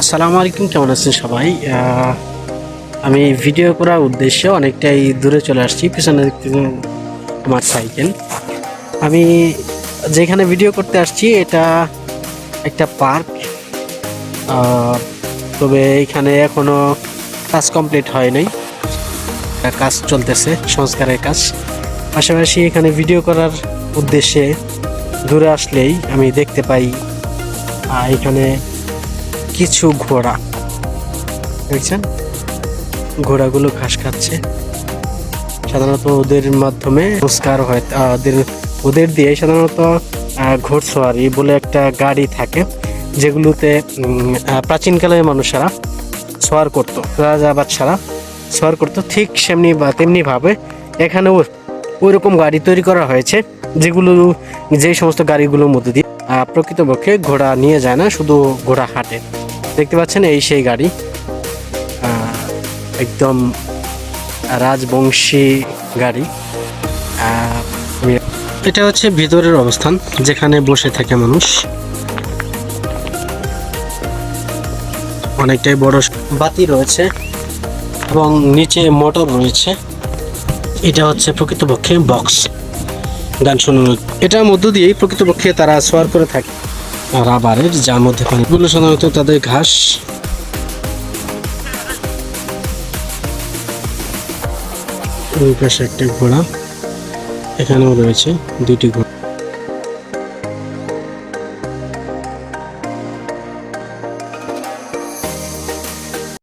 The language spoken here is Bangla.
আসসালামু আলাইকুম, কেমন আছেন সবাই? আমি ভিডিও করার উদ্দেশ্যে অনেকটাই দূরে চলে আসছি পিছনে আমার সাইকেল। আমি যেখানে ভিডিও করতে আসছি, এটা একটা পার্ক। তবে এখানে এখনও কাজ কমপ্লিট হয় নাই। কাজ চলতেছে, সংস্কারের কাজ। পাশাপাশি এখানে ভিডিও করার উদ্দেশ্যে দূরে আসলেই আমি দেখতে পাই এখানে কিছু ঘোড়া। দেখছেন? ঘোড়াগুলো ঘাস খাচ্ছে। সাধারণত ওদের মাধ্যমে সংস্কার হয় ওদের ওদের দিয়ে সাধারণত ঘোড়সওয়ারি বলে একটা গাড়ি থাকে, যেগুলোতে প্রাচীনকালের মানুষেরা সোয়ার করতো রাজা বাদশারা সোয়ার করতো। ঠিক সেমনি বা তেমনি ভাবে এখানেও ওই রকম গাড়ি তৈরি করা হয়েছে, যেগুলো, যে সমস্ত গাড়িগুলোর মধ্যে দিয়ে প্রকৃতপক্ষে ঘোড়া নিয়ে যায় না, শুধু ঘোড়া হাঁটে। দেখতে পাচ্ছেন এই সেই গাড়ি। একদম রাজবংশী গাড়ি। এটা হচ্ছে ভিতরের অবস্থান, যেখানে বসে থাকে মানুষ। অনেকটাই বড় বাতি রয়েছে এবং নিচে মোটর রয়েছে। এটা হচ্ছে প্রকৃতপক্ষে বক্স। গান শোনানো। এটার মধ্য দিয়েই প্রকৃতপক্ষে তারা সোয়ার করে থাকে। রাবারের, যার মধ্যে পানি এগুলো সাধারণত তাদের ঘাস। ওই পাশে একটা ঘোড়া। এখানেও রয়েছে দুইটি ঘোড়া।